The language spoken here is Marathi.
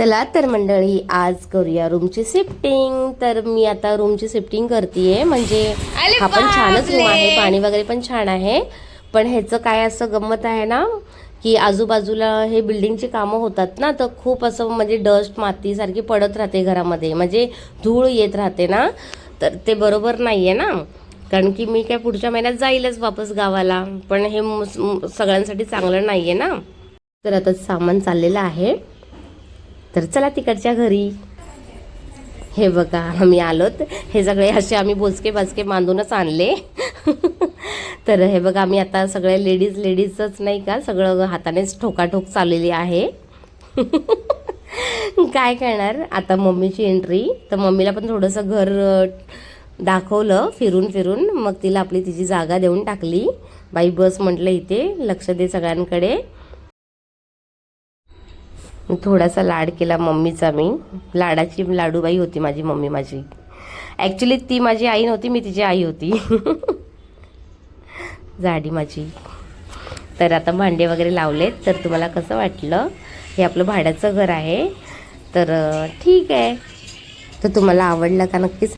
चला तर मंडळी आज करूया रूमची शिफ्टिंग तर मी आता रूमची शिफ्टिंग करते म्हणजे हा पण छानच रूम आहे. पाणी वगैरे पण छान आहे. पण ह्याचं काय असं गंमत आहे ना की आजूबाजूला हे बिल्डिंगची कामं होतात ना तर खूप असं म्हणजे डस्ट माती सारखी पडत राहते घरामध्ये. म्हणजे धूळ येत राहते ना तर ते बरोबर नाही आहे ना. कारण की मी काय पुढच्या महिन्यात जाईलच वापस गावाला. पण हे सगळ्यांसाठी चांगलं नाही आहे ना. तर आता सामान चाललेलं आहे. तर चला तिकडच्या घरी. हे बघा आम्ही आलोत. हे सगळे असे आम्ही बोचके बाचके बांधूनच आणले. तर हे बघा आम्ही आता सगळे लेडीज लेडीजच नाही का सगळं हातानेच ठोकाठोक चाललेली आहे. काय करणार? आता मम्मीची एंट्री तर मम्मीला पण थोडंसं घर दाखवलं फिरून फिरून. मग तिला आपली तिची जागा देऊन टाकली. बाई बस म्हटलं इथे लक्ष दे सगळ्यांकडे. थोडासा लाड केला मम्मीचा मी. लाडाची लाडूबाई होती माझी मम्मी माझी. ॲक्च्युली ती माझी आई नव्हती मी तिची आई होती. जाडी माझी. तर आता भांडे वगैरे लावलेत तर तुम्हाला कसं वाटलं? हे आपलं भाड्याचं घर आहे. तर ठीक आहे. तर तुम्हाला आवडलं का नक्कीच?